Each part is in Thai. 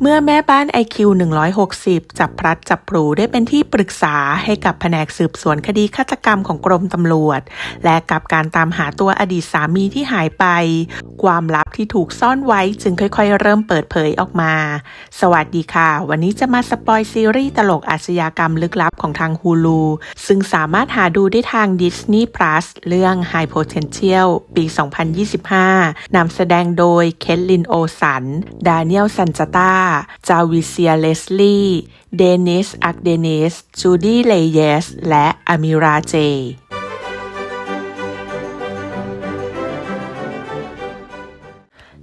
เมื่อแม่บ้าน IQ 160 จับพลัดจับผลูได้เป็นที่ปรึกษาให้กับแผนกสืบสวนคดีฆาตกรรมของกรมตำรวจ และกับการตามหาตัวอดีตสามีที่หายไป ความลับที่ถูกซ่อนไว้จึงค่อยๆ เริ่มเปิดเผยออกมา สวัสดีค่ะ วันนี้จะมาสปอยซีรีส์ตลกอาชญากรรมลึกลับของทางฮูลูซึ่งสามารถหาดูได้ทาง Disney Plus เรื่อง High Potential ปี 2025นำแสดงโดยเคทลินโอสัน ดาเนียลซันจตาจาวิเซียเลสลีย์เดนิสอักเดนิสจูดี้เลเยส และอามิราเจ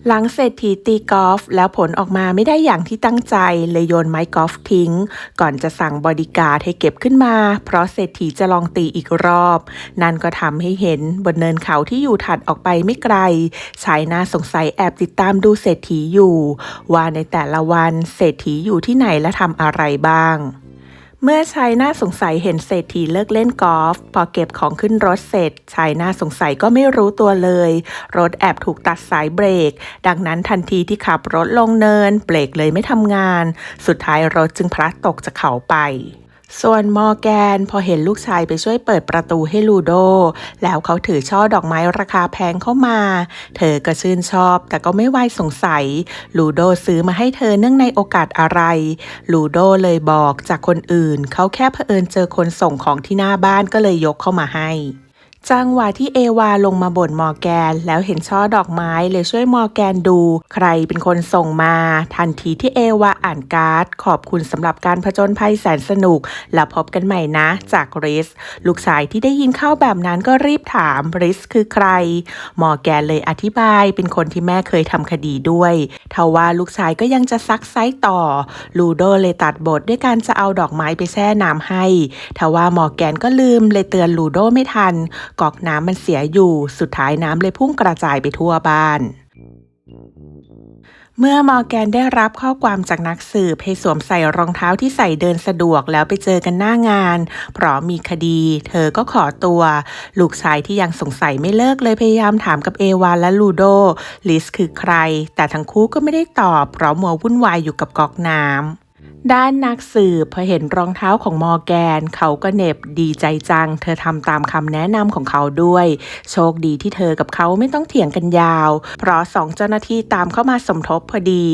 หลังเศรษฐีตีกอล์ฟแล้วผลออกมาไม่ได้อย่างที่ตั้งใจ เลยโยนไม้กอล์ฟทิ้ง ก่อนจะสั่งบอดี้การ์ดให้เก็บขึ้นมา เพราะเศรษฐีจะลองตีอีกรอบ นั่นก็ทำให้เห็นบนเนินเขาที่อยู่ถัดออกไปไม่ไกลชายน่าสงสัยแอบติดตามดูเศรษฐีอยู่ ว่าในแต่ละวันเศรษฐีอยู่ที่ไหนและทำอะไรบ้าง เมื่อชายหน้าสงสัยเห็นเศรษฐีเลิกเล่นกอล์ฟพอเก็บของขึ้นรถเสร็จชายหน้าสงสัยก็ไม่รู้ตัวเลย รถแอบถูกตัดสายเบรก ดังนั้นทันทีที่ขับรถลงเนิน เบรกเลยไม่ทำงาน สุดท้ายรถจึงพลัดตกจากเขาไป ส่วนมอร์แกนพอเห็นลูกชายไปช่วยเปิดประตูให้ลูโด แล้วเขาถือช่อดอกไม้ราคาแพงเข้ามา เธอก็ชื่นชอบ แต่ก็ไม่ไว้สงสัย ลูโดซื้อมาให้เธอเนื่องในโอกาสอะไร ลูโดเลยบอกจากคนอื่น เขาแค่เผอิญเจอคนส่งของที่หน้าบ้านก็เลยยกเข้ามาให้ จังหวะที่เอวาลงมาบ่นมอแกน แล้วเห็นช่อดอกไม้เลยช่วยมอแกนดู ใครเป็นคนส่งมา ทันทีที่เอวาอ่านการ์ด ขอบคุณสำหรับการผจญภัยแสนสนุก แล้วพบกันใหม่นะ จากริส ลูกชายที่ได้ยินเข้าแบบนั้นก็รีบถามริสคือใคร มอแกนเลยอธิบายเป็นคนที่แม่เคยทำคดีด้วยทว่าลูกชายก็ยังจะซักไซต์่อ ลูโดเลยตัดบทด้วยการจะเอาดอกไม้ไปแช่น้ำให้ทว่า มอแกนก็ลืมเลยเตือนลูโดไม่ทัน กอกน้ำมันเสียอยู่ สุดท้ายน้ำเลยพุ่งกระจายไปทั่วบ้าน เมื่อมอร์แกนได้รับข้อความจากนักสืบให้สวมใส่รองเท้าที่ใส่เดินสะดวกแล้วไปเจอกันหน้างาน เพราะมีคดี เธอก็ขอตัว ลูกชายที่ยังสงสัยไม่เลิกเลยพยายามถามกับเอวาและลูโด ลิสคือใคร แต่ทั้งคู่ก็ไม่ได้ตอบเพราะมัววุ่นวายอยู่กับก๊อกน้ำ ด้านนักสืบพอเห็นรองเท้าของมอแกน เขาก็เหน็บดีใจจัง เธอทำตามคำแนะนำของเขาด้วย โชคดีที่เธอกับเขาไม่ต้องเถียงกันยาว เพราะสองเจ้าหน้าที่ตามเข้ามาสมทบพอดี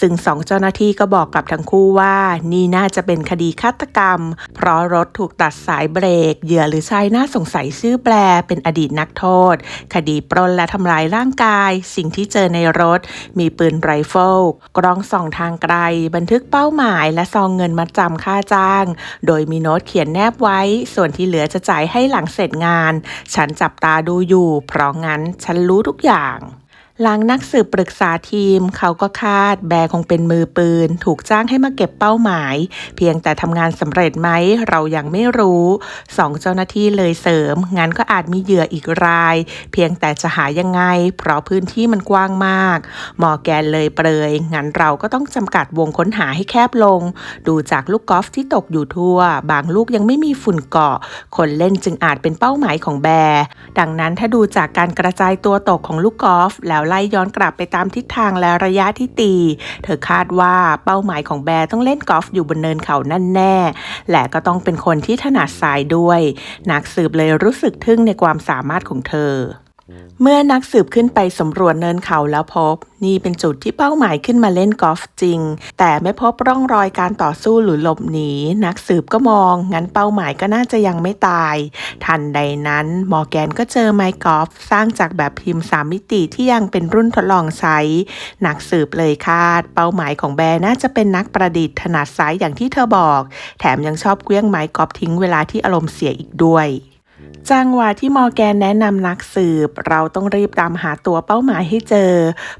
ซึ่งสองเจ้าหน้าที่ก็บอกกับทั้งคู่ว่า นี่น่าจะเป็นคดีฆาตกรรม เพราะรถถูกตัดสายเบรก เหยื่อหรือชายน่าสงสัยชื่อแปลเป็นอดีตนักโทษ คดีปล้นและทำลายร่างกาย สิ่งที่เจอในรถ มีปืนไรเฟิลกล้องส่องทางไกล บันทึกเป้าหมายและซองเงินมาจำค่าจ้าง โดยมีโน้ตเขียนแนบไว้ ส่วนที่เหลือจะจ่ายให้หลังเสร็จงาน ฉันจับตาดูอยู่ เพราะงั้นฉันรู้ทุกอย่าง หลังนักสืบปรึกษาทีม เขาก็คาดแบร์คงเป็นมือปืน ถูกจ้างให้มาเก็บเป้าหมาย เพียงแต่ทำงานสำเร็จไหม เรายังไม่รู้สองเจ้าหน้าที่เลยเสริม งั้นก็อาจมีเหยื่ออีกราย เพียงแต่จะหายังไง เพราะพื้นที่มันกว้างมาก มอแกนเลยเปรย งั้นเราก็ต้องจำกัดวงค้นหาให้แคบลง ดูจากลูกกอล์ฟที่ตกอยู่ทั่ว บางลูกยังไม่มีฝุ่นเกาะ คนเล่นจึงอาจเป็นเป้าหมายของแบร์ดังนั้นถ้าดูจากการกระจายตัวตกของลูกกอล์ฟแล้วไล่ย้อนกลับไปตามทิศทางและระยะที่ตี เธอคาดว่าเป้าหมายของแบร์ต้องเล่นกอล์ฟอยู่บนเนินเขานั่นแน่ และก็ต้องเป็นคนที่ถนัดสายด้วย นักสืบเลยรู้สึกทึ่งในความสามารถของเธอ เมื่อนักสืบขึ้นไปสำรวจเนินเขาแล้วพบ นี่เป็นจุดที่เป้าหมายขึ้นมาเล่นกอล์ฟจริง แต่ไม่พบร่องรอยการต่อสู้หรือหลบหนี นักสืบก็มอง งั้นเป้าหมายก็น่าจะยังไม่ตาย ทันใดนั้น มอร์แกนก็เจอไม้กอล์ฟสร้างจากแบบพิมพ์สามมิติที่ยังเป็นรุ่นทดลองใช้ นักสืบเลยคาด เป้าหมายของแบร์น่าจะเป็นนักประดิษฐ์ถนัดซ้ายอย่างที่เธอบอก แถมยังชอบเคลี้ยงไม้กอล์ฟทิ้งเวลาที่อารมณ์เสียอีกด้วย จังหวะที่มอร์แกนแนะนำนักสืบ เราต้องรีบตามหาตัวเป้าหมายให้เจอ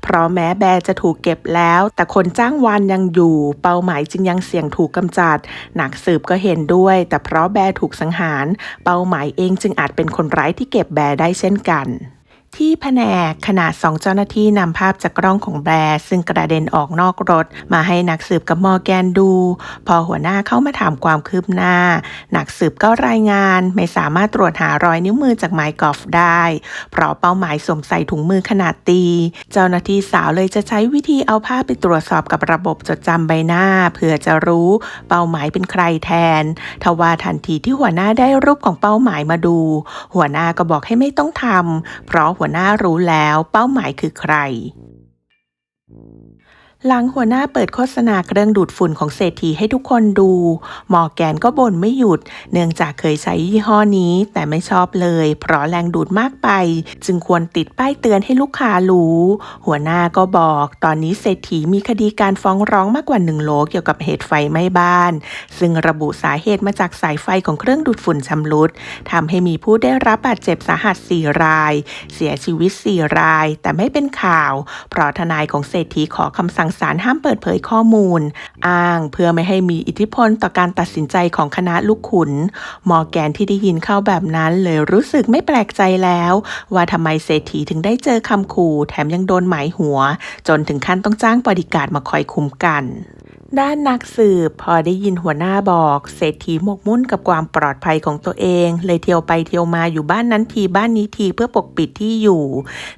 เพราะแม้แบร์จะถูกเก็บแล้ว แต่คนจ้างวานยังอยู่ เป้าหมายจึงยังเสี่ยงถูกกำจัด นักสืบก็เห็นด้วย แต่เพราะแบร์ถูกสังหาร เป้าหมายเองจึงอาจเป็นคนร้ายที่เก็บแบร์ได้เช่นกัน ที่แผนกขณะสองเจ้าหน้าที่นำภาพจากกล้องของแบร์ซึ่งกระเด็นออกนอกรถ มาให้นักสืบกับมอร์แกนดู พอหัวหน้าเข้ามาถามความคืบหน้า นักสืบก็รายงานไม่สามารถตรวจหารอยนิ้วมือจากไม้กอล์ฟได้ เพราะเป้าหมายสวมใส่ถุงมือขนาดตี เจ้าหน้าที่สาวเลยจะใช้วิธีเอาภาพไปตรวจสอบกับระบบจดจำใบหน้า เพื่อจะรู้เป้าหมายเป็นใครแทนทว่าทันทีที่หัวหน้าได้รูปของเป้าหมายมาดู หัวหน้าก็บอกให้ไม่ต้องทำเพราะหัวหน้ารู้แล้วเป้าหมายคือใคร หลังหัวหน้าเปิดโฆษณาเครื่องดูดฝุ่นของเศรษฐีให้ทุกคนดู มอแกนก็บ่นไม่หยุด เนื่องจากเคยใช้ยี่ห้อนี้ แต่ไม่ชอบเลย เพราะแรงดูดมากไป จึงควรติดป้ายเตือนให้ลูกค้ารู้ หัวหน้าก็บอก ตอนนี้เศรษฐีมีคดีการฟ้องร้องมากกว่าหนึ่งโหลเกี่ยวกับเหตุไฟไหม้บ้าน ซึ่งระบุสาเหตุมาจากสายไฟของเครื่องดูดฝุ่นชำรุดทำให้มีผู้ได้รับบาดเจ็บสาหัส4ราย เสียชีวิต4ราย แต่ไม่เป็นข่าว เพราะทนายของเศรษฐีขอคำสั่งศาลห้ามเปิดเผยข้อมูล อ้างเพื่อไม่ให้มีอิทธิพลต่อการตัดสินใจของคณะลูกขุน มอแกนที่ได้ยินเข้าแบบนั้นเลยรู้สึกไม่แปลกใจแล้ว ว่าทำไมเศรษฐีถึงได้เจอคำขู่แถมยังโดนหมายหัว จนถึงขั้นต้องจ้างบริการมาคอยคุมกัน ด้านนักสืบพอได้ยินหัวหน้าบอกเศรษฐีหมกมุ่นกับความปลอดภัยของตัวเอง เลยเที่ยวไปเที่ยวมาอยู่บ้านนั้นทีบ้านนี้ทีเพื่อปกปิดที่อยู่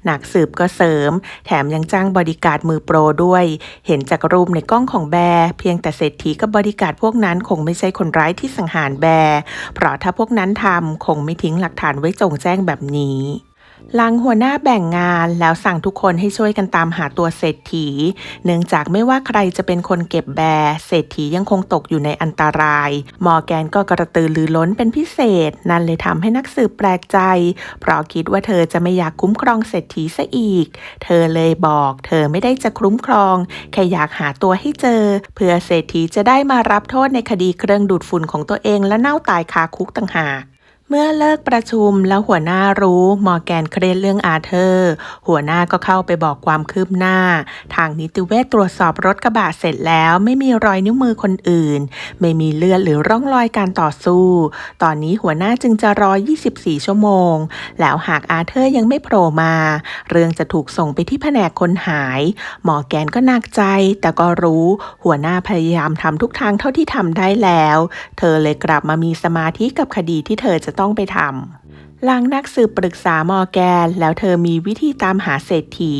นักสืบก็เสริม แถมยังจ้างบริการมือโปรด้วย เห็นจากรูปในกล้องของแบร์เพียงแต่เศรษฐีกับบริการพวกนั้นคงไม่ใช่คนร้ายที่สังหารแบร์เพราะถ้าพวกนั้นทำคงไม่ทิ้งหลักฐานไว้จงแจ้งแบบนี้ หลังหัวหน้าแบ่งงานแล้วสั่งทุกคนให้ช่วยกันตามหาตัวเศรษฐี เนื่องจากไม่ว่าใครจะเป็นคนเก็บแบร์เศรษฐียังคงตกอยู่ในอันตราย มอร์แกนก็กระตือรือร้นเป็นพิเศษ นั่นเลยทำให้นักสืบแปลกใจ เพราะคิดว่าเธอจะไม่อยากคุ้มครองเศรษฐีซะอีก เธอเลยบอก เธอไม่ได้จะคุ้มครอง แค่อยากหาตัวให้เจอ เพื่อเศรษฐีจะได้มารับโทษในคดีเครื่องดูดฝุ่นของตัวเองและเน่าตายคาคุกต่างหาก เมื่อเลิกประชุมแล้วหัวหน้ารู้มอร์แกนเครียดเรื่องอาเธอร์ หัวหน้าก็เข้าไปบอกความคืบหน้า ทางนิติเวชตรวจสอบรถกระบะเสร็จแล้วไม่มีรอยนิ้วมือคนอื่น ไม่มีเลือดหรือร่องรอยการต่อสู้ ตอนนี้หัวหน้าจึงจะรอ 24 ชั่วโมง แล้วหากอาเธอร์ยังไม่โผล่มา เรื่องจะถูกส่งไปที่แผนกคนหายหมอแกนก็หนักใจ แต่ก็รู้หัวหน้าพยายามทำทุกทางเท่าที่ทำได้แล้ว เธอเลยกลับมามีสมาธิกับคดีที่เธอจะต้องไปทำ หลังนักสืบปรึกษามอแกน แล้วเธอมีวิธีตามหาเศรษฐี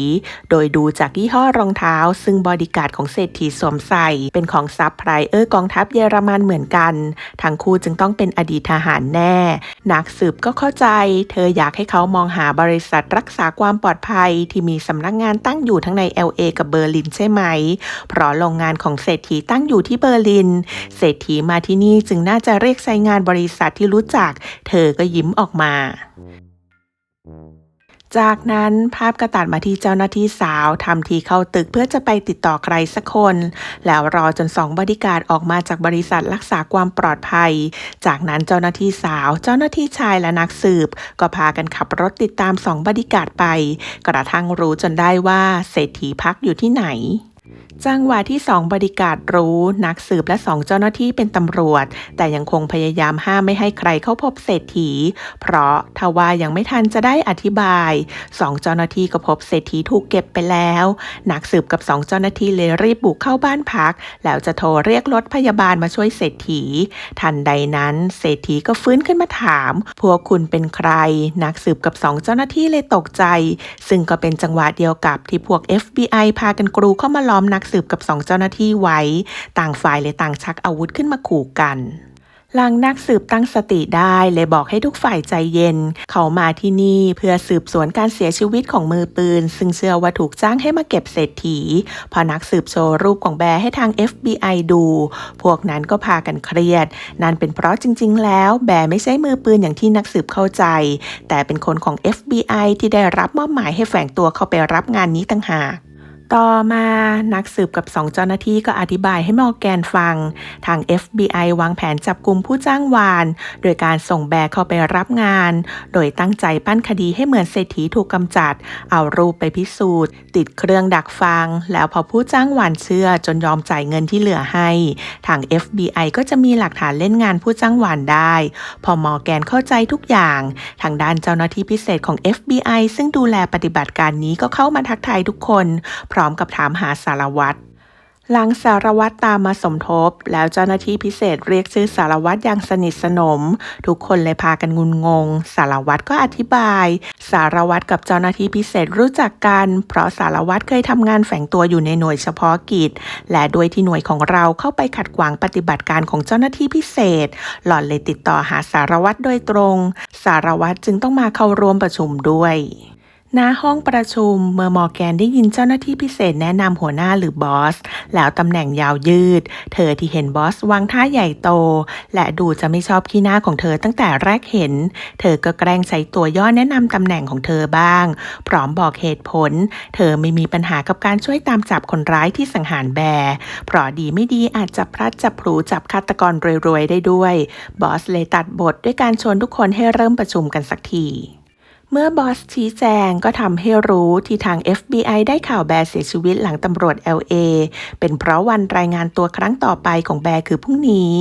โดยดูจากยี่ห้อรองเท้า ซึ่งบอดี้การ์ดของเศรษฐีสวมใส่ เป็นของซับไพรเออร์กองทัพเยอรมันเหมือนกัน ทั้งคู่จึงต้องเป็นอดีตทหารแน่ นักสืบก็เข้าใจ เธออยากให้เขามองหาบริษัทรักษาความปลอดภัยที่มีสำนักงานตั้งอยู่ทั้งใน LA กับเบอร์ลินใช่ไหม เพราะโรงงานของเศรษฐีตั้งอยู่ที่เบอร์ลิน เศรษฐีมาที่นี่จึงน่าจะเรียกใช้งานบริษัทที่รู้จัก เธอก็ยิ้มออกมาจากนั้นภาพก็ตัดมาที่เจ้าหน้าที่สาวทำทีเข้าตึกเพื่อจะไปติดต่อใครสักคน แล้วรอจนสองบริการออกมาจากบริษัทรักษาความปลอดภัย จากนั้นเจ้าหน้าที่สาว เจ้าหน้าที่ชายและนักสืบ ก็พากันขับรถติดตามสองบริการไป กระทั่งรู้จนได้ว่าเศรษฐีพักอยู่ที่ไหน จังหวะที่สองบริการดรู้ นักสืบและสองเจ้าหน้าที่เป็นตำรวจ แต่ยังคงพยายามห้ามไม่ให้ใครเข้าพบเศรษฐี เพราะทว่ายังไม่ทันจะได้อธิบายสองเจ้าหน้าที่ก็พบเศรษฐีถูกเก็บไปแล้ว นักสืบกับสองเจ้าหน้าที่เลยรีบบุกเข้าบ้านพัก แล้วจะโทรเรียกรถพยาบาลมาช่วยเศรษฐี ทันใดนั้น เศรษฐีก็ฟื้นขึ้นมาถาม พวกคุณเป็นใคร นักสืบกับสองเจ้าหน้าที่เลยตกใจ ซึ่งก็เป็นจังหวะเดียวกับที่พวก FBI พากันกรูเข้ามาล้อมนักสืบกับสองเจ้าหน้าที่ไว้ ต่างฝ่ายเลยต่างชักอาวุธขึ้นมาขู่กันหลังนักสืบตั้งสติได้เลยบอกให้ทุกฝ่ายใจเย็น เขามาที่นี่เพื่อสืบสวนการเสียชีวิตของมือปืน ซึ่งเชื่อว่าถูกจ้างให้มาเก็บเศรษฐีพอนักสืบโชว์รูปของแบร์ให้ทาง FBI ดู พวกนั้นก็พากันเครียด นั่นเป็นเพราะจริง ๆ แล้ว แบร์ไม่ใช่มือปืนอย่างที่นักสืบเข้าใจ แต่เป็นคนของ FBI ที่ได้รับมอบหมายให้แฝงตัวเข้าไปรับงานนี้ต่างหาก ต่อมานักสืบกับสองเจ้าหน้าที่ก็อธิบายให้มอร์แกนฟัง ทาง FBI วางแผนจับกลุ่มผู้จ้างวาน โดยการส่งแบร์เข้าไปรับงาน โดยตั้งใจปั้นคดีให้เหมือนเศรษฐีถูกกำจัด เอารูปไปพิสูจน์ ติดเครื่องดักฟัง แล้วพอผู้จ้างวานเชื่อจนยอมจ่ายเงินที่เหลือให้ ทาง FBI ก็จะมีหลักฐานเล่นงานผู้จ้างวานได้ พอมอร์แกนเข้าใจทุกอย่าง ทางด้านเจ้าหน้าที่พิเศษของ FBI ซึ่งดูแลปฏิบัติการนี้ก็เข้ามาทักทายทุกคนพร้อมกับถามหาสารวัตรหลังสารวัตรตามมาสมทบ แล้วเจ้าหน้าที่พิเศษเรียกชื่อสารวัตรอย่างสนิทสนม ทุกคนเลยพากันงุนงง สารวัตรก็อธิบาย สารวัตรกับเจ้าหน้าที่พิเศษรู้จักกัน เพราะสารวัตรเคยทำงานแฝงตัวอยู่ในหน่วยเฉพาะกิจ และโดยที่หน่วยของเราเข้าไปขัดขวางปฏิบัติการของเจ้าหน้าที่พิเศษ หล่อนเลยติดต่อหาสารวัตรโดยตรง สารวัตรจึงต้องมาเข้าร่วมประชุมด้วย ณห้องประชุมเมื่อมอแกนได้ยินเจ้าหน้าที่พิเศษแนะนำหัวหน้าหรือบอส แล้วตำแหน่งยาวยืด เธอที่เห็นบอสวางท่าใหญ่โต และดูจะไม่ชอบขี้หน้าของเธอตั้งแต่แรกเห็น เธอก็แกล้งใช้ตัวย่อแนะนำตำแหน่งของเธอบ้าง พร้อมบอกเหตุผล เธอไม่มีปัญหากับการช่วยตามจับคนร้ายที่สังหารแบร์เพราะดีไม่ดีอาจจะพลัดจับพลูจับฆาตกรรวยๆได้ด้วยบอสเลยตัดบทด้วยการชวนทุกคนให้เริ่มประชุมกันสักที เมื่อบอสชี้แจงก็ทำให้รู้ที่ทาง FBI ได้ข่าวแบร์เสียชีวิตหลังตำรวจ LA เป็นเพราะวันรายงานตัวครั้งต่อไปของแบร์คือพรุ่งนี้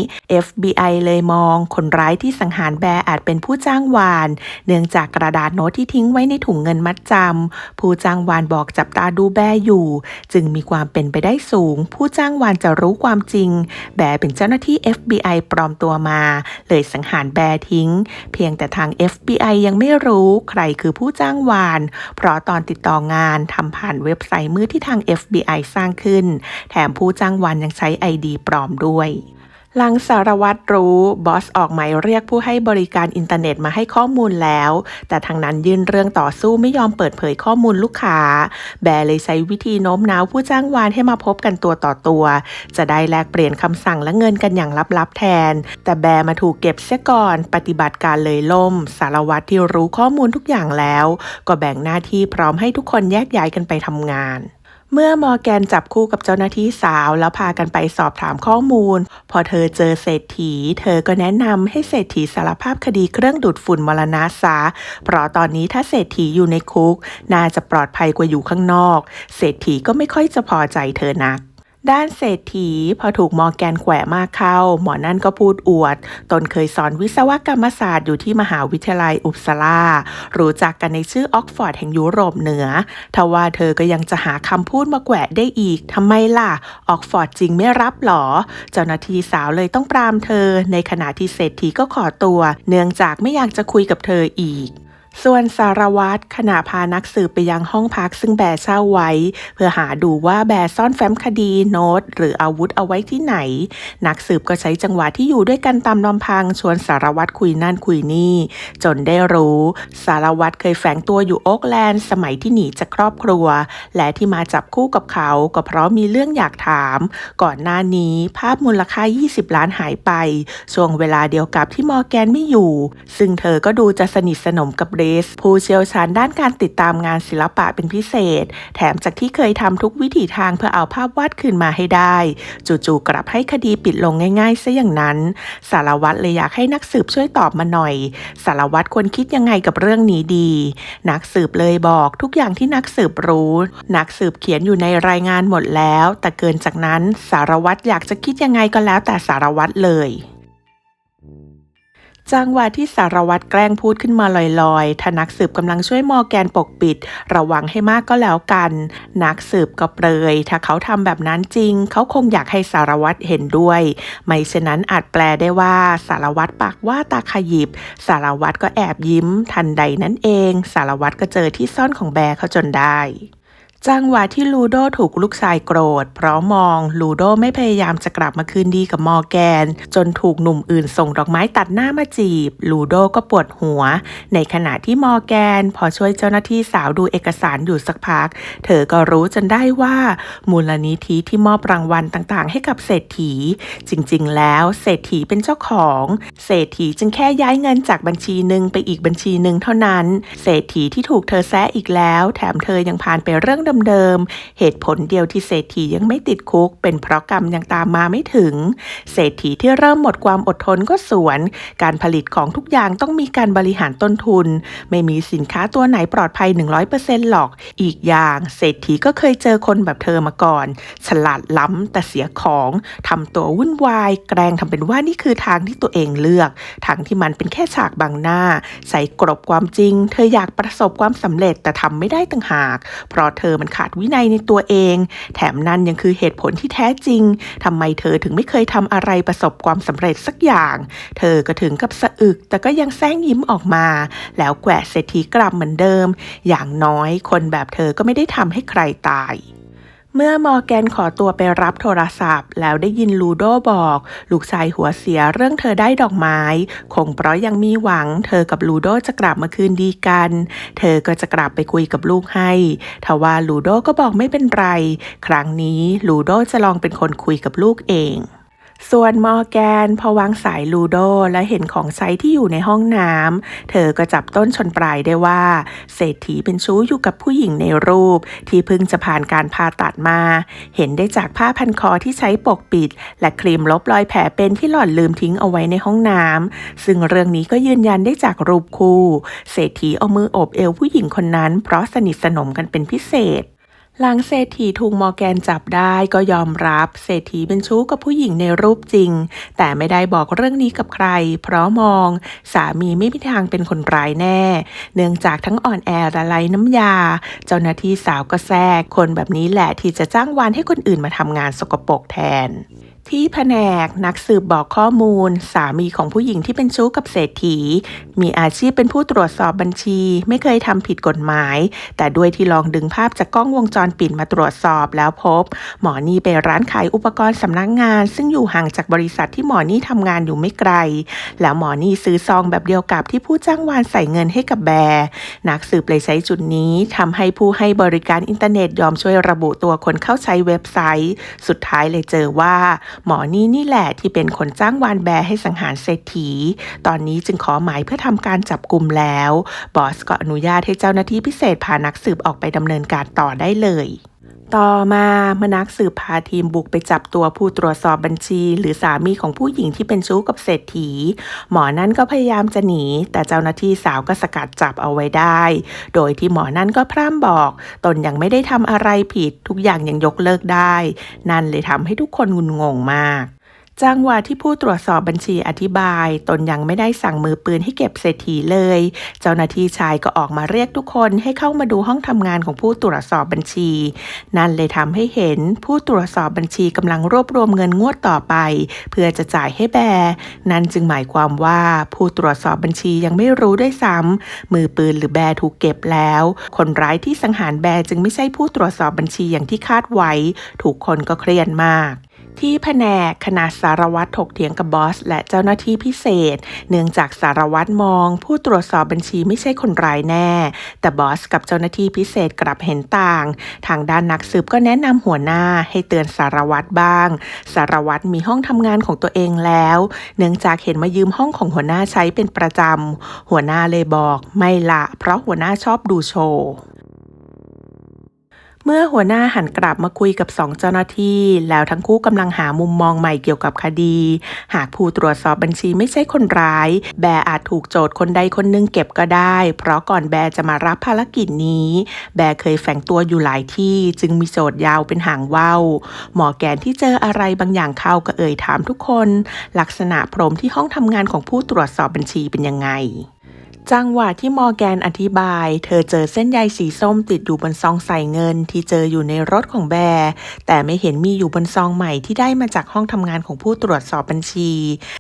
FBI เลยมองคนร้ายที่สังหารแบร์อาจเป็นผู้จ้างวาน เนื่องจากกระดาษโน้ตที่ทิ้งไว้ในถุงเงินมัดจำผู้จ้างวานบอกจับตาดูแบร์อยู่ จึงมีความเป็นไปได้สูง ผู้จ้างวานจะรู้ความจริง แบร์เป็นเจ้าหน้าที่ FBI ปลอมตัวมา เลยสังหารแบร์ทิ้ง เพียงแต่ทาง FBI ยังไม่รู้รคือผู้จ้างวาน เพราะตอนติดต่องานทำผ่านเว็บไซต์มือที่ทาง FBI สร้างขึ้น แถมผู้จ้างวานยังใช้ ID ปลอมด้วย หลังสารวัตรรู้บอสออกหมายเรียกผู้ให้บริการอินเทอร์เน็ตมาให้ข้อมูลแล้ว แต่ทางนั้นยื่นเรื่องต่อสู้ไม่ยอมเปิดเผยข้อมูลลูกค้า แบร์เลยใช้วิธีโน้มน้าวผู้จ้างวานให้มาพบกันตัวต่อตัว จะได้แลกเปลี่ยนคำสั่งและเงินกันอย่างลับๆแทน แต่แบร์มาถูกเก็บเสียก่อน ปฏิบัติการเลยล่ม สารวัตรที่รู้ข้อมูลทุกอย่างแล้ว ก็แบ่งหน้าที่พร้อมให้ทุกคนแยกย้ายกันไปทำงาน เมื่อมอร์แกนจับคู่กับเจ้าหน้าที่สาวแล้วพากันไปสอบถามข้อมูล พอเธอเจอเศรษฐี เธอก็แนะนำให้เศรษฐีสารภาพคดีเครื่องดูดฝุ่นมรณะซะเพราะตอนนี้ถ้าเศรษฐีอยู่ในคุก น่าจะปลอดภัยกว่าอยู่ข้างนอก เศรษฐีก็ไม่ค่อยจะพอใจเธอนัก ด้านเศรษฐีพอถูกมอแกนแขวะมากเข้า หมอนั่นก็พูดอวด ตนเคยสอนวิศวกรรมศาสตร์อยู่ที่มหาวิทยาลัยอุปสลารู้จักกันในชื่อออกฟอร์ดแห่งยุโรปเหนือทว่าเธอก็ยังจะหาคำพูดมาแขวะได้อีกทำไมล่ะ ออกฟอร์ดจริงไม่รับหรอ เจ้าหน้าที่สาวเลยต้องปรามเธอ ในขณะที่เศรษฐีก็ขอตัว เนื่องจากไม่อยากจะคุยกับเธออีก ส่วนสารวัตรขณะพานักสืบไปยังห้องพักซึ่งแบร์เช่าไว้ เพื่อหาดูว่าแบร์ซ่อนแฟ้มคดีโน้ต หรืออาวุธเอาไว้ที่ไหน นักสืบก็ใช้จังหวะที่อยู่ด้วยกันตามลำพังชวนสารวัตรคุยนั่นคุยนี่ จนได้รู้ สารวัตรเคยแฝงตัวอยู่โอ๊กแลนด์ สมัยที่หนีจากครอบครัว และที่มาจับคู่กับเขาก็เพราะมีเรื่องอยากถาม ก่อนหน้านี้ภาพมูลค่า 20 ล้านหายไปช่วงเวลาเดียวกับที่มอร์แกนไม่อยู่ ซึ่งเธอก็ดูจะสนิทสนมกับเรสผู้เชี่ยวชาญด้านการติดตามงานศิลปะเป็นพิเศษ แถมจากที่เคยทำทุกวิถีทางเพื่อเอาภาพวาดคืนมาให้ได้ จู่ๆกลับให้คดีปิดลงง่ายๆซะอย่างนั้น สารวัตรเลยอยากให้นักสืบช่วยตอบมาหน่อย สารวัตรควรคิดยังไงกับเรื่องนี้ดี นักสืบเลยบอกทุกอย่างที่นักสืบรู้ นักสืบเขียนอยู่ในรายงานหมดแล้ว แต่เกินจากนั้นสารวัตรอยากจะคิดยังไงก็แล้วแต่สารวัตรเลย จังหวะที่สารวัตรแกล้งพูดขึ้นมาลอยๆ ถ้านักสืบกำลังช่วยมอแกนปกปิด ระวังให้มากก็แล้วกัน นักสืบก็เปรย ถ้าเขาทำแบบนั้นจริง เขาคงอยากให้สารวัตรเห็นด้วย ไม่เช่นนั้นอาจแปลได้ว่า สารวัตรปากว่าตาขยิบ สารวัตรก็แอบยิ้ม ทันใดนั้นเอง สารวัตรก็เจอที่ซ่อนของแบร์เขาจนได้ จังหวะที่ลูโดถูกลูกชายโกรธ เพราะมองลูโดไม่พยายามจะกลับมาคืนดีกับมอร์แกน จนถูกหนุ่มอื่นส่งดอกไม้ตัดหน้ามาจีบ ลูโดก็ปวดหัว ในขณะที่มอร์แกน พอช่วยเจ้าหน้าที่สาวดูเอกสารอยู่สักพัก เธอก็รู้จนได้ว่า มูลนิธิที่มอบรางวัลต่างๆ ให้กับเศรษฐี จริงๆ แล้วเศรษฐีเป็นเจ้าของ เศรษฐีจึงแค่ย้ายเงินจากบัญชีหนึ่งไปอีกบัญชีหนึ่งเท่านั้น เศรษฐีที่ถูกเธอแซะอีกแล้ว แถมเธอยังผ่านไปเรื่องเดิมๆ เหตุผลเดียวที่เศรษฐียังไม่ติดคุก เป็นเพราะกรรมยังตามมาไม่ถึง เศรษฐีที่เริ่มหมดความอดทนก็สวน การผลิตของทุกอย่างต้องมีการบริหารต้นทุน ไม่มีสินค้าตัวไหนปลอดภัย 100%หรอก อีกอย่างเศรษฐีก็เคยเจอคนแบบเธอมาก่อน ฉลาดล้ำแต่เสียของทำตัววุ่นวาย แกล้งทำเป็นว่านี่คือทางที่ตัวเองเลือกทางที่มันเป็นแค่ฉากบังหน้า ใส่กรบความจริง เธออยากประสบความสำเร็จแต่ทำไม่ได้ต่างหาก เพราะเธอมันขาดวินัยในตัวเอง แถมนั่นยังคือเหตุผลที่แท้จริงทำไมเธอถึงไม่เคยทำอะไรประสบความสำเร็จสักอย่าง เธอก็ถึงกับสะอึก แต่ก็ยังแซงยิ้มออกมา แล้วแกวะเศรษฐีกลับเหมือนเดิม อย่างน้อยคนแบบเธอก็ไม่ได้ทำให้ใครตาย เมื่อมอร์แกนขอตัวไปรับโทรศัพท์ แล้วได้ยินลูโดบอก ลูกชายหัวเสียเรื่องเธอได้ดอกไม้ คงเพราะยังมีหวัง เธอกับลูโดจะกลับมาคืนดีกัน เธอก็จะกลับไปคุยกับลูกให้ทว่าลูโดก็บอกไม่เป็นไร ครั้งนี้ลูโดจะลองเป็นคนคุยกับลูกเอง ส่วนมอแกนพอวางสายลูโดและเห็นของใช้ที่อยู่ในห้องน้ำเธอก็จับต้นชนปลายได้ว่า เศรษฐีเป็นชู้อยู่กับผู้หญิงในรูป ที่เพิ่งจะผ่านการผ่าตัดมา เห็นได้จากผ้าพันคอที่ใช้ปกปิด และครีมลบรอยแผลเป็นที่หล่อนลืมทิ้งเอาไว้ในห้องน้ำซึ่งเรื่องนี้ก็ยืนยันได้จากรูปคู่ เศรษฐีเอามือโอบเอวผู้หญิงคนนั้น เพราะสนิทสนมกันเป็นพิเศษ หลังเศรษฐีถูกมอร์แกนจับได้ก็ยอมรับ เศรษฐีเป็นชู้กับผู้หญิงในรูปจริง แต่ไม่ได้บอกเรื่องนี้กับใคร เพราะมอง สามีไม่มีทางเป็นคนร้ายแน่ เนื่องจากทั้งอ่อนแอและไร้น้ำยา เจ้าหน้าที่สาวก็แทรกคนแบบนี้แหละที่จะจ้างวานให้คนอื่นมาทำงานสกปรกแทน ที่แผนกนักสืบบอกข้อมูล สามีของผู้หญิงที่เป็นชู้กับเศรษฐี มีอาชีพเป็นผู้ตรวจสอบบัญชี ไม่เคยทำผิดกฎหมาย แต่ด้วยที่ลองดึงภาพจากกล้องวงจรปิดมาตรวจสอบแล้วพบ หมอนี่ไปร้านขายอุปกรณ์สำนักงงาน ซึ่งอยู่ห่างจากบริษัทที่หมอนี่ทำงานอยู่ไม่ไกล แล้วหมอนี่ซื้อซองแบบเดียวกับที่ผู้จ้างวานใส่เงินให้กับแบร์นักสืบเลยใช้จุดนี้ทำให้ผู้ให้บริการอินเทอร์เน็ตยอมช่วยระบุตัวคนเข้าใช้เว็บไซต์ สุดท้ายเลยเจอว่าหมอนี่นี่แหละที่เป็นคนจ้างวานแบร์ให้สังหารเศรษฐี ตอนนี้จึงขอหมายเพื่อทำการจับกลุ่มแล้ว บอสก็อนุญาตให้เจ้าหน้าที่พิเศษพานักสืบออกไปดำเนินการต่อได้เลย ต่อมาเมื่อนักสืบพาทีมบุกไปจับตัวผู้ตรวจสอบบัญชี หรือสามีของผู้หญิงที่เป็นชู้กับเศรษฐี หมอนั่นก็พยายามจะหนี แต่เจ้าหน้าที่สาวก็สกัดจับเอาไว้ได้ โดยที่หมอนั่นก็พร่ำบอก ตนยังไม่ได้ทำอะไรผิดทุกอย่างยังยกเลิกได้ นั่นเลยทำให้ทุกคนงุนงงมาก จังหวะที่ผู้ตรวจสอบบัญชีอธิบาย ตนยังไม่ได้สั่งมือปืนให้เก็บเศรษฐีเลย เจ้าหน้าที่ชายก็ออกมาเรียกทุกคนให้เข้ามาดูห้องทำงานของผู้ตรวจสอบบัญชี นั่นเลยทำให้เห็นผู้ตรวจสอบบัญชีกำลังรวบรวมเงินงวดต่อไป เพื่อจะจ่ายให้แบร์นั่นจึงหมายความว่าผู้ตรวจสอบบัญชียังไม่รู้ด้วยซ้ำมือปืนหรือแบร์ถูกเก็บแล้ว คนร้ายที่สังหารแบร์จึงไม่ใช่ผู้ตรวจสอบบัญชีอย่างที่คาดไว้ ถูกคนก็เครียดมาก ที่แผนกคณะสารวัตรถกเถียงกับบอส และเจ้าหน้าที่พิเศษ เนื่องจากสารวัตรมอง ผู้ตรวจสอบบัญชีไม่ใช่คนร้ายแน่ แต่บอสกับเจ้าหน้าที่พิเศษกลับเห็นต่าง ทางด้านนักสืบก็แนะนำหัวหน้าให้เตือนสารวัตรบ้าง สารวัตรมีห้องทำงานของตัวเองแล้ว เนื่องจากเห็นมายืมห้องของหัวหน้าใช้เป็นประจำหัวหน้าเลยบอก ไม่ละ เพราะหัวหน้าชอบดูโชว์ เมื่อหัวหน้าหันกลับมาคุยกับสองเจ้าหน้าที่ แล้วทั้งคู่กำลังหามุมมองใหม่เกี่ยวกับคดี หากผู้ตรวจสอบบัญชีไม่ใช่คนร้าย แบร์อาจถูกโจทย์คนใดคนหนึ่งเก็บก็ได้ เพราะก่อนแบร์จะมารับภารกิจนี้ แบร์เคยแฝงตัวอยู่หลายที่ จึงมีโจทย์ยาวเป็นหางว่าวหมอแกนที่เจออะไรบางอย่างเข้าก็เอ่ยถามทุกคน ลักษณะพรมที่ห้องทำงานของผู้ตรวจสอบบัญชีเป็นยังไง จังหวะที่มอร์แกนอธิบาย เธอเจอเส้นใยสีส้มติดอยู่บนซองใส่เงินที่เจออยู่ในรถของแบร์แต่ไม่เห็นมีอยู่บนซองใหม่ที่ได้มาจากห้องทำงานของผู้ตรวจสอบบัญชี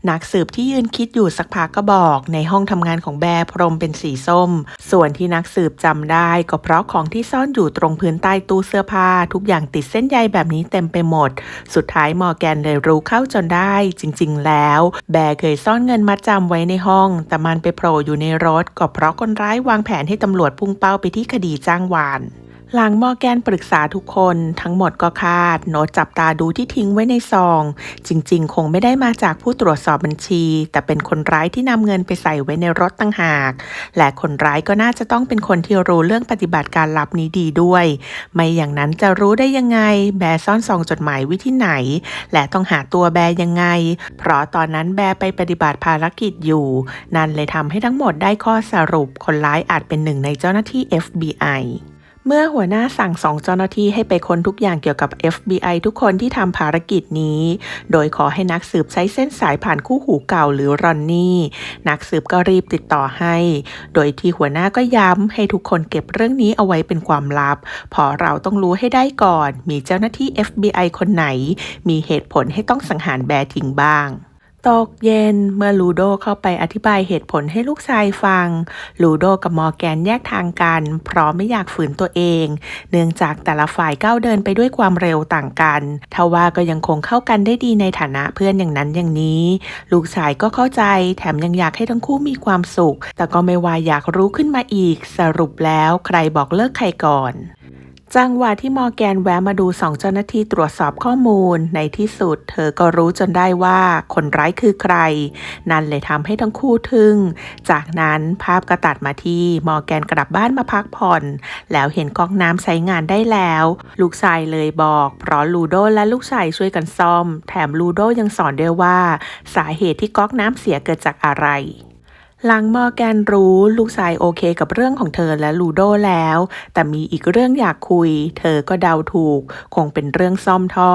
นักสืบที่ยืนคิดอยู่สักพักก็บอก ในห้องทำงานของแบร์พรมเป็นสีส้ม ส่วนที่นักสืบจำได้ก็เพราะของที่ซ่อนอยู่ตรงพื้นใต้ตู้เสื้อผ้า ทุกอย่างติดเส้นใยแบบนี้เต็มไปหมด สุดท้ายมอร์แกนเลยรู้เข้าจนได้ จริง ๆ แล้ว แบร์เคยซ่อนเงินมัดจำไว้ในห้อง แต่มันไปโผล่อยู่ในรถก็เพราะคนร้ายวางแผนให้ตำรวจพุ่งเป้าไปที่คดีจ้างวาน หลังมอแกนปรึกษาทุกคนทั้งหมดก็คาด โน้ตจับตาดูที่ทิ้งไว้ในซอง จริง ๆ คงไม่ได้มาจากผู้ตรวจสอบบัญชี แต่เป็นคนร้ายที่นำเงินไปใส่ไว้ในรถตั้งหาก และคนร้ายก็น่าจะต้องเป็นคนที่รู้เรื่องปฏิบัติการลับนี้ดีด้วย ไม่อย่างนั้นจะรู้ได้ยังไง แบร์ซ่อนซองจดหมายไวิที่ไหน และต้องหาตัวแบร์ยังไง เพราะตอนนั้นแบร์ไปปฏิบัติภารกิจอยู่ นั่นเลยทำให้ทั้งหมดได้ข้อสรุปคนร้ายอาจเป็นหนึ่งในเจ้าหน้าที่ FBI เมื่อหัวหน้าสั่งสองเจ้าหน้าที่ให้ไปค้นทุกอย่างเกี่ยวกับ FBI ทุกคนที่ทำภารกิจนี้ โดยขอให้นักสืบใช้เส้นสายผ่านคู่หูเก่าหรือรอนนี่ นักสืบก็รีบติดต่อให้ โดยที่หัวหน้าก็ย้ำให้ทุกคนเก็บเรื่องนี้เอาไว้เป็นความลับพราะเราต้องรู้ให้ได้ก่อน มีเจ้าหน้าที่ FBI คนไหน มีเหตุผลให้ต้องสังหารแบร์ทิ้งบ้าง ตกเย็นเมื่อลูโดเข้าไปอธิบายเหตุผลให้ลูกชายฟัง ลูโดกับมอร์แกนแยกทางกัน เพราะไม่อยากฝืนตัวเอง เนื่องจากแต่ละฝ่ายก้าวเดินไปด้วยความเร็วต่างกันทว่าก็ยังคงเข้ากันได้ดีในฐานะเพื่อนอย่างนั้นอย่างนี้ ลูกชายก็เข้าใจ แถมยังอยากให้ทั้งคู่มีความสุข แต่ก็ไม่ว่าอยากรู้ขึ้นมาอีก สรุปแล้วใครบอกเลิกใครก่อน จังหวะที่มอร์แกนแวะมาดูสองเจ้าหน้าที่ตรวจสอบข้อมูล ในที่สุดเธอก็รู้จนได้ว่าคนร้ายคือใคร นั่นเลยทำให้ทั้งคู่ทึ่ง จากนั้นภาพก็ตัดมาที่มอร์แกนกลับบ้านมาพักผ่อน แล้วเห็นก๊อกน้ำใช้งานได้แล้ว ลูกชายเลยบอก เพราะลูโดและลูกชายช่วยกันซ่อม แถมลูโดยังสอนด้วยว่า สาเหตุที่ก๊อกน้ำเสียเกิดจากอะไร หลังมอแกนรู้ลูกชายโอเคกับเรื่องของเธอและลูโดแล้ว แต่มีอีกเรื่องอยากคุย เธอก็เดาถูก คงเป็นเรื่องซ่อมท่อ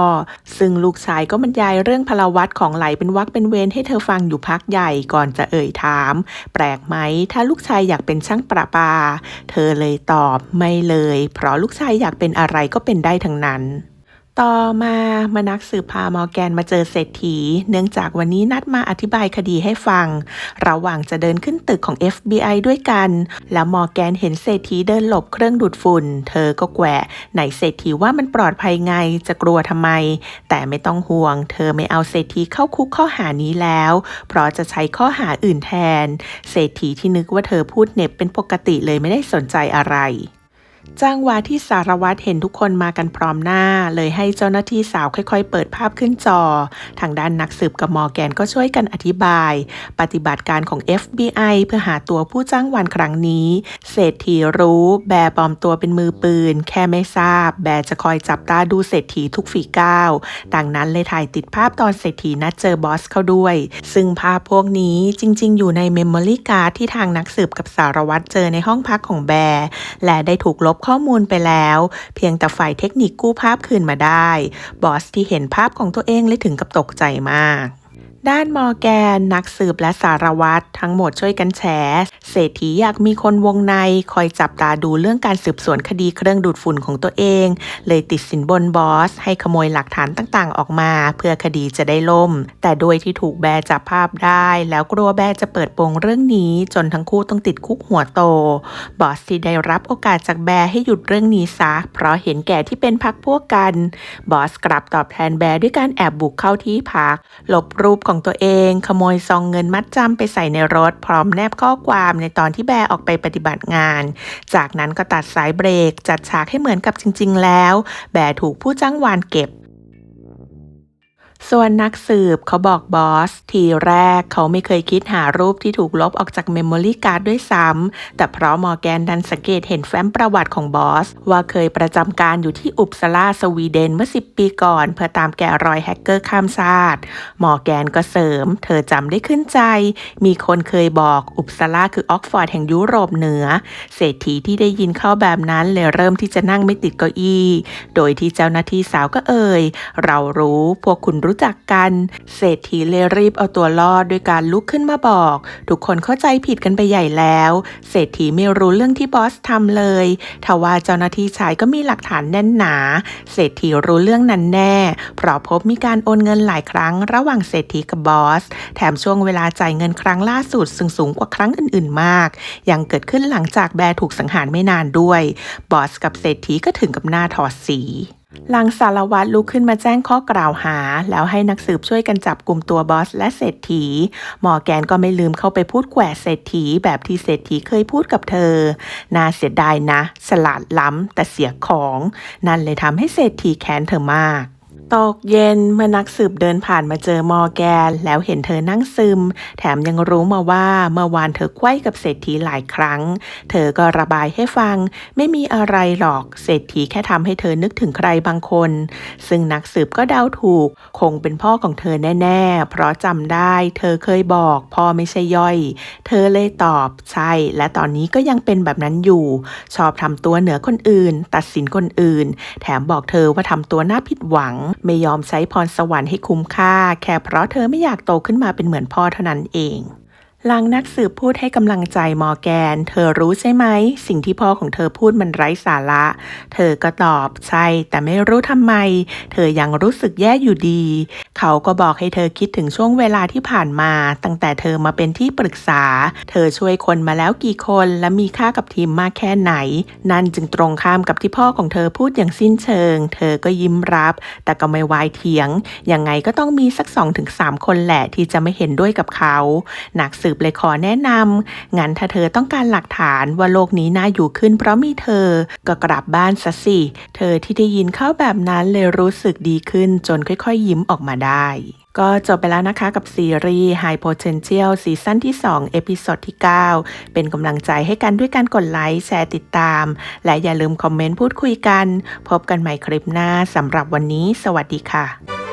ซึ่งลูกชายก็บรรยายเรื่องพลวัตของไหลเป็นวักเป็นเวรให้เธอฟังอยู่พักใหญ่ก่อนจะเอ่ยถาม แปลกไหม ถ้าลูกชายอยากเป็นช่างประปา เธอเลยตอบไม่เลย เพราะลูกชายอยากเป็นอะไรก็เป็นได้ทั้งนั้น ต่อมามานักสืบพามอแกนมาเจอเศรษฐี เนื่องจากวันนี้นัดมาอธิบายคดีให้ฟัง ระหว่างจะเดินขึ้นตึกของ FBI ด้วยกัน แล้วมอแกนเห็นเศรษฐีเดินหลบเครื่องดูดฝุ่น เธอก็แกวะไหนเศรษฐีว่ามันปลอดภัยไงจะกลัวทำไม แต่ไม่ต้องห่วง เธอไม่เอาเศรษฐีเข้าคุกข้อหานี้แล้ว เพราะจะใช้ข้อหาอื่นแทน เศรษฐีที่นึกว่าเธอพูดเน็บเป็นปกติเลยไม่ได้สนใจอะไร จังวะที่สารวัตรเห็นทุกคนมากันพร้อมหน้า เลยให้เจ้าหน้าที่สาวค่อยๆ เปิดภาพขึ้นจอ ทางด้านนักสืบกับมอแกนก็ช่วยกันอธิบาย ปฏิบัติการของ FBI เพื่อหาตัวผู้จ้างวันครั้งนี้เศรษฐีรู้ แบปลอมตัวเป็นมือปืน แค่ไม่ทราบ แบจะคอยจับตาดูเศรษฐีทุกฝีก้าวดังนั้นเลยถ่ายติดภาพตอนเศรษฐีนัดเจอบอสเข้าด้วย ซึ่งภาพพวกนี้จริง ๆ อยู่ในเมมโมรี่การ์ดที่ทางนักสืบกับสารวัตรเจอในห้องพักของแบและได้ถูกลบข้อมูลไปแล้ว เพียงแต่ฝ่ายเทคนิคกู้ภาพคืนมาได้ บอสที่เห็นภาพของตัวเองเลยถึงกับตกใจมาก ด้านมอแกน นักสืบและสารวัตรทั้งหมดช่วยกันแฉเศรษฐีอยากมีคนวงในคอยจับตาดูเรื่องการสืบสวนคดีเครื่องดูดฝุ่นของตัวเอง เลยติดสินบนบอส ให้ขโมยหลักฐานต่างๆ ออกมา เพื่อคดีจะได้ล่ม แต่โดยที่ถูกแบจับภาพได้ แล้วกลัวแบจะเปิดโปงเรื่องนี้ จนทั้งคู่ต้องติดคุกหัวโต บอสที่ได้รับโอกาสจากแบให้หยุดเรื่องนี้ซะเพราะเห็นแก่ที่เป็นพักพวกกัน บอสกลับตอบแทนแบด้วยการแอบบุกเข้าที่พักลบรูปของของตัวเอง ขโมยซองเงินมัดจำไปใส่ในรถ พร้อมแนบข้อความในตอนที่แบร์ออกไปปฏิบัติงาน จากนั้นก็ตัดสายเบรก จัดฉากให้เหมือนกับจริง ๆ แล้ว แบร์ถูกผู้จ้างวานเก็บ ส่วนนักสืบเขาบอกบอส ทีแรกเขาไม่เคยคิดหารูปที่ถูกลบออกจากเมมโมรี่การ์ดด้วยซ้ำ แต่เพราะมอร์แกนดันสังเกตเห็นแฟ้มประวัติของบอส ว่าเคยประจำการอยู่ที่อุปสลาสวีเดนเมื่อ 10 ปีก่อน เพื่อตามแกะรอยแฮกเกอร์ข้ามชาติมอร์แกนก็เสริม เธอจำได้ขึ้นใจ มีคนเคยบอกอุปสลาคือออกฟอร์ดแห่งยุโรปเหนือ เศรษฐีที่ได้ยินเข้าแบบนั้นเลยเริ่มที่จะนั่งไม่ติดเก้าอี้ โดยที่เจ้าหน้าที่สาวก็เอ่ยเรารู้พวกคุณรู้จักกัน เศรษฐีเลยรีบเอาตัวรอดด้วยการลุกขึ้นมาบอก ทุกคนเข้าใจผิดกันไปใหญ่แล้ว เศรษฐีไม่รู้เรื่องที่บอสทำเลยทว่าเจ้าหน้าที่ชายก็มีหลักฐานแน่นหนา เศรษฐีรู้เรื่องนั้นแน่ เพราะพบมีการโอนเงินหลายครั้งระหว่างเศรษฐีกับบอส แถมช่วงเวลาจ่ายเงินครั้งล่าสุดซึ่งสูงกว่าครั้งอื่น ๆ มาก ยังเกิดขึ้นหลังจากแบร์ถูกสังหารไม่นานด้วย บอสกับเศรษฐีก็ถึงกับหน้าถอดสี หลังสารวัตรลุกขึ้นมาแจ้งข้อกล่าวหา แล้วให้นักสืบช่วยกันจับกลุ่มตัวบอสและเศรษฐี หมอแกนก็ไม่ลืมเข้าไปพูดแกวเศรษฐีแบบที่เศรษฐีเคยพูดกับเธอ น่าเสียดายนะ สลัดล้ำแต่เสียของ นั่นเลยทำให้เศรษฐีแค้นเธอมาก ตกเย็นเมื่อนักสืบเดินผ่านมาเจอมอแกน แล้วเห็นเธอนั่งซึม แถมยังรู้มาว่าเมื่อวานเธอไขว้กับเศรษฐีหลายครั้ง เธอก็ระบายให้ฟัง ไม่มีอะไรหรอก เศรษฐีแค่ทำให้เธอนึกถึงใครบางคน ซึ่งนักสืบก็เดาถูก คงเป็นพ่อของเธอแน่ ๆ เพราะจำได้ เธอเคยบอกพ่อไม่ใช่ย่อย เธอเลยตอบใช่ และตอนนี้ก็ยังเป็นแบบนั้นอยู่ ชอบทำตัวเหนือคนอื่น ตัดสินคนอื่น แถมบอกเธอว่าทำตัวน่าผิดหวังไม่ยอมใช้พรสวรรค์ให้คุ้มค่า แค่เพราะเธอไม่อยากโตขึ้นมาเป็นเหมือนพ่อเท่านั้นเอง หลังนักสืบพูดให้กำลังใจมอร์แกน เธอรู้ใช่ไหม สิ่งที่พ่อของเธอพูดมันไร้สาระ เธอก็ตอบใช่ แต่ไม่รู้ทำไม เธอยังรู้สึกแย่อยู่ดี เขาก็บอกให้เธอคิดถึงช่วงเวลาที่ผ่านมา ตั้งแต่เธอมาเป็นที่ปรึกษา เธอช่วยคนมาแล้วกี่คน และมีค่ากับทีมมากแค่ไหน นั่นจึงตรงข้ามกับที่พ่อของเธอพูดอย่างสิ้นเชิง เธอก็ยิ้มรับ แต่ก็ไม่วายเถียงยังไงก็ต้องมีสัก2-3คนแหละที่จะไม่เห็นด้วยกับเขา นักสืบบเลยขอแนะนำงั้นถ้าเธอต้องการหลักฐานว่าโลกนี้น่าอยู่ขึ้นเพราะมีเธอ ก็กลับบ้านซะสิ เธอที่ได้ยินเข้าแบบนั้นเลยรู้สึกดีขึ้นจนค่อยๆ ยิ้มออกมาได้ก็จบไปแล้วนะคะกับซีรีส์ High Potential ซีซั่นที่ 2 เอพิโซดที่ 9 เป็นกำลังใจให้กันด้วยการกดไลค์ แชร์ติดตาม และอย่าลืมคอมเมนต์พูดคุยกัน พบกันใหม่คลิปหน้าสำหรับวันนี้ สวัสดีค่ะ